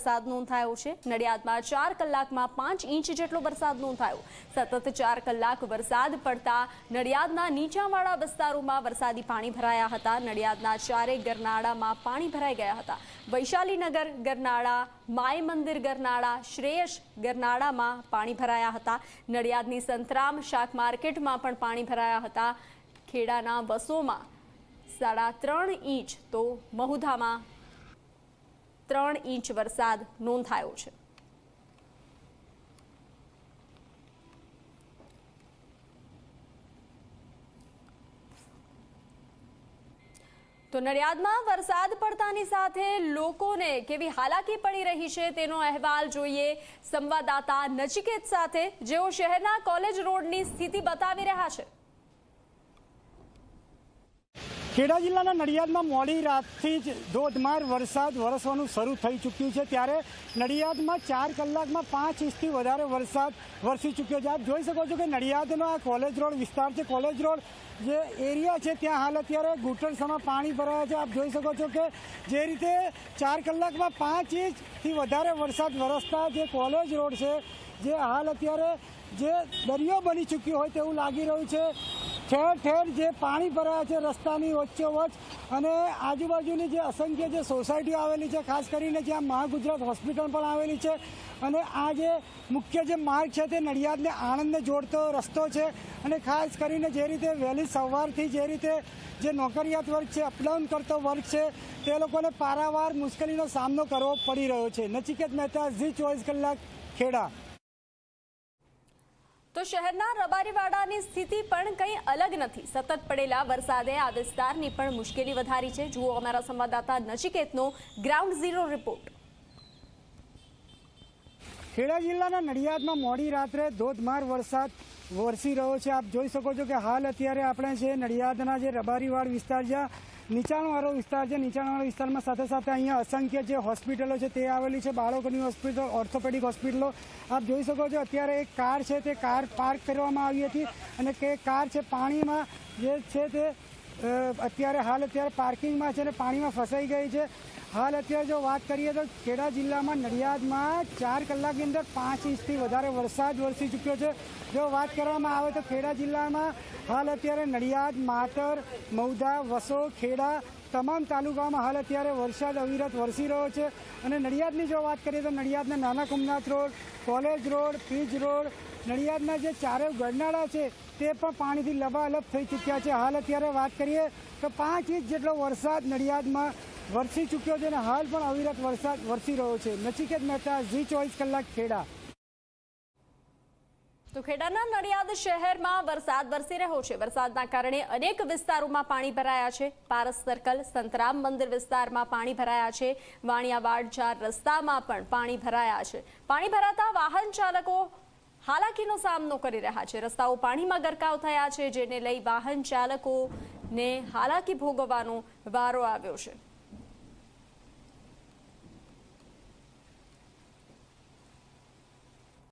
વરસાદ નોંધાયો છે. નડિયાદમાં ચાર કલાકમાં પાંચ ઇંચ જેટલો વરસાદ નોંધાયો સતત ચાર કલાક વરસાદ પડતા નડિયાદના નીચાણવાળા વિસ્તારોમાં વરસાદી પાણી ભરાયા હતા. નડિયાદના ચારે ગરનાળામાં પાણી ભરાઈ ગયા હતા. વૈશાલીનગર ગરનાળા માય મંદિર ગરનાળા, શ્રેયસ ગરનાળામાં પાણી ભરાયા હતા. નડિયાદની સંતરામ શાક માર્કેટમાં પણ પાણી ભરાયા હતા. ખેડાના બસોમાં સાડા ત્રણ ઇંચ તો મહુધામાં ત્રણ ઇંચ વરસાદ નોંધાયો છે. તો નડિયાદમાં વરસાદ પડતાની સાથે લોકોને કેવી હાલાકી પડી રહી છે તેનો અહેવાલ જોઈએ. સંવાદદાતા નચિકેત સાથે જેઓ શહેરના કોલેજ રોડની સ્થિતિ બતાવી રહ્યા છે. ખેડા જિલ્લાના નડિયાદમાં મોડી રાતથી જ ધોધમાર વરસાદ વરસવાનું શરૂ થઈ ચૂક્યું છે. ત્યારે નડિયાદમાં ચાર કલાકમાં પાંચ ઇંચથી વધારે વરસાદ વરસી ચૂક્યો છે. આપ જોઈ શકો છો કે નડિયાદનો આ કોલેજ રોડ વિસ્તાર છે. કોલેજ રોડ જે એરિયા છે, ત્યાં હાલ અત્યારે ઘૂંટણસામાં પાણી ભરાયા છે. આપ જોઈ શકો છો કે જે રીતે ચાર કલાકમાં પાંચ ઇંચથી વધારે વરસાદ વરસતા જે કોલેજ રોડ છે, જે હાલ અત્યારે જે દરિયો બની ચૂક્યો હોય તેવું લાગી રહ્યું છે. ઠેર ઠેર જે પાણી ભરાયા છે રસ્તાની વચ્ચોવચ્ચ અને આજુબાજુની જે અસંખ્ય જે સોસાયટીઓ આવેલી છે, ખાસ કરીને જ્યાં મહાગુજરાત હોસ્પિટલ પણ આવેલી છે અને આ જે મુખ્ય જે માર્ગ છે તે નડિયાદને આણંદને જોડતો રસ્તો છે અને ખાસ કરીને જે રીતે વહેલી સવારથી જે રીતે જે નોકરિયાત વર્ગ છે, અપડાઉન કરતો વર્ગ છે, તે લોકોને પારાવાર મુશ્કેલીનો સામનો કરવો પડી રહ્યો છે. નચિકેત મહેતા, ઝી ચોવીસ કલાક ખેડા. તો શહેરના રબારીવાડાની સ્થિતિ પણ કંઈ અલગ નથી. સતત પડેલા વરસાદે આ વિસ્તારની પણ મુશ્કેલી વધારી છે. જુઓ અમારા સંવાદદાતા નચિકેતનો ગ્રાઉન્ડ ઝીરો રિપોર્ટ ખેડા જિલ્લાના નડિયાદમાં મોડી રાત્રે ધોધમાર વરસાદ વરસી રહ્યો છે. આપ જોઈ શકો છો કે હાલ અત્યારે આપણે છે નડિયાદના જે રબારીવાડ વિસ્તાર જ્યાં નીચાણવાળો વિસ્તાર છે, નીચાણવાળા વિસ્તારમાં સાથે સાથે અહીંયા અસંખ્ય જે હોસ્પિટલો છે તે આવેલી છે, બાળકોની હોસ્પિટલ, ઓર્થોપેડિક હોસ્પિટલો. આપ જોઈ શકો છો અત્યારે એક કાર છે તે કાર પાર્ક કરવામાં આવી હતી અને કે કાર છે પાણીમાં જે છે તે અત્યારે હાલ અત્યારે પાર્કિંગમાં છે અને પાણીમાં ફસાઈ ગઈ છે. હાલ અત્યારે જો વાત કરીએ તો ખેડા જિલ્લામાં નડિયાદમાં ચાર કલાકની અંદર પાંચ ઇંચથી વધારે વરસાદ વરસી ચૂક્યો છે. જો વાત કરવામાં આવે તો ખેડા જિલ્લામાં હાલ અત્યારે નડિયાદ, માતર મૌધા વસો ખેડા તમામ તાલુકામાં હાલ અત્યારે વરસાદ અવિરત વરસી રહ્યો છે. અને નડિયાદની જો વાત કરીએ તો નડિયાદના નાના Kumnath road, college road, Pij road, નડિયાદના જે ચારે ગરનાળા છે તે પણ પાણીથી લબાલબ થઈ ચૂક્યા છે. હાલ અત્યારે વાત કરીએ તો પાંચ ઇંચ જેટલો વરસાદ નડિયાદમાં વરસી ચૂક્યો છે અને હાલ પણ અવિરત વરસાદ વરસી રહ્યો છે. નચિકેત મહેતા, ઝી ચોવીસ કલાક ખેડા. તો ખેડાના નડિયાદ શહેરમાં વરસાદ વરસી રહ્યો છે. વરસાદના કારણે અનેક વિસ્તારોમાં પાણી ભરાયા છે. પારસ સર્કલ, સંતરામ મંદિર વિસ્તારમાં પાણી ભરાયા છે. વાણિયાવાડ ચાર રસ્તામાં પણ પાણી ભરાયા છે. પાણી ભરાતા વાહન ચાલકો હાલાકીનો સામનો કરી રહ્યા છે. રસ્તાઓ પાણીમાં ગરકાવ થયા છે, જેને લઈ વાહન ચાલકોને હાલાકી ભોગવવાનો વારો આવ્યો છે.